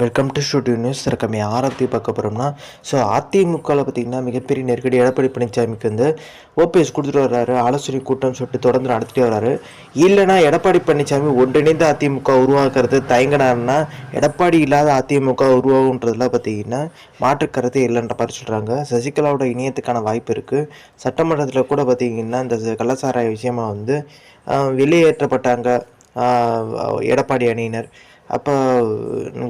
Welcome to studio news இருக்கமே ஆரத்தி பார்க்க போகிறோம்னா ஸோ அதிமுகவில் பார்த்தீங்கன்னா மிகப்பெரிய நெருக்கடி எடப்பாடி பழனிசாமிக்கு வந்து ஓபிஎஸ் கொடுத்துட்டு வர்றாரு. ஆலோசனை கூட்டம் சொல்லிட்டு தொடர்ந்து நடத்திட்டு வர்றாரு. இல்லைனா எடப்பாடி பழனிசாமி ஒன்றிணைந்த அதிமுக உருவாக்குறது தயங்கினார்னா எடப்பாடி இல்லாத அதிமுக உருவாகுன்றதுலாம் பார்த்தீங்கன்னா மாற்றுக்கருத்து இல்லைன்ற மாதிரி சொல்கிறாங்க சசிகலாவோட இணையத்துக்கான வாய்ப்பு இருக்குது சட்டமன்றத்தில் கூட பார்த்தீங்கன்னா இந்த கள்ளசாராய விஷயமா வந்து வெளியேற்றப்பட்டாங்க எடப்பாடி அணியினர். அப்போ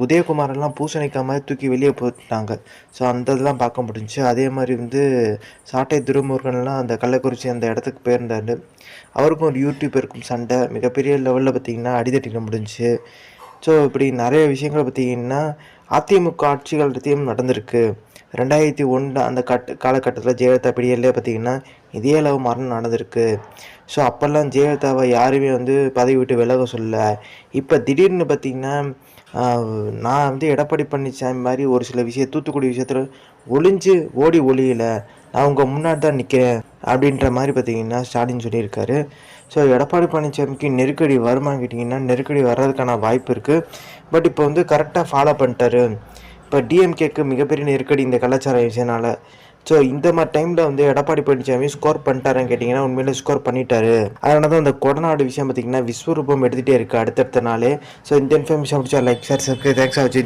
உதயகுமாரெல்லாம் பூசணிக்காய் மாதிரி தூக்கி வெளியே போட்டாங்க. ஸோ அந்த இதெல்லாம் பார்க்க முடிஞ்சுச்சு அதே மாதிரி வந்து சாட்டை துரைமுருகன்லாம் அந்த கள்ளக்குறிச்சி அந்த இடத்துக்கு போயிருந்தார். அவருக்கும் ஒரு யூடியூபருக்கும் சண்டை. மிகப்பெரிய லெவலில் பார்த்தீங்கன்னா அடிதட்டிக்க முடிஞ்சுச்சு ஸோ இப்படி நிறைய விஷயங்கள் பார்த்தீங்கன்னா அதிமுக ஆட்சிகள் நடந்திருக்கு. ரெண்டாயிரத்தி ஒன்று அந்த கட் காலகட்டத்தில் ஜெயலலிதா பிடியிலே பார்த்தீங்கன்னா இதே அளவு மரணம் நடந்திருக்கு. ஸோ அப்போல்லாம் ஜெயலலிதாவை யாருமே வந்து பதவி விட்டு விலக சொல்ல இப்போ திடீர்னு பார்த்திங்கன்னா நான் வந்து எடப்பாடி பழனிசாமி மாதிரி ஒரு சில விஷயம் தூத்துக்குடி விஷயத்தில் ஒளிஞ்சு ஓடி ஒளியல. நான் உங்கள் முன்னாடி தான் நிற்கிறேன் அப்படின்ற மாதிரி பார்த்தீங்கன்னா ஸ்டாலின் சொல்லியிருக்காரு. ஸோ எடப்பாடி பழனிசாமிக்கு நெருக்கடி வருமான்னு கேட்டிங்கன்னா நெருக்கடி வர்றதுக்கான வாய்ப்பு இருக்குது பட் இப்போ வந்து கரெக்டாக ஃபாலோ பண்ணிட்டாரு. இப்போ டிஎம்கேக்கு மிகப்பெரிய நெருக்கடி இந்த கலாச்சார விஷயனால. ஸோ இந்த மாதிரி டைமில் வந்து எடப்பாடி பழனிசாமி ஸ்கோர் பண்ணிட்டாருன்னு கேட்டிங்கன்னா உண்மையிலே ஸ்கோர் பண்ணிட்டாரு. அதனால தான் இந்த கொடநாடு விஷயம் பார்த்தீங்கன்னா விஸ்வரூபம் எடுத்துகிட்டே இருக்குது அடுத்தடுத்த நாளே. ஸோ இந்த இன்ஃபர்மேஷன் பிடிச்சா லைக் சார் சப்ஸ்கிரைப் தேங்க்ஸ் ஆச்சு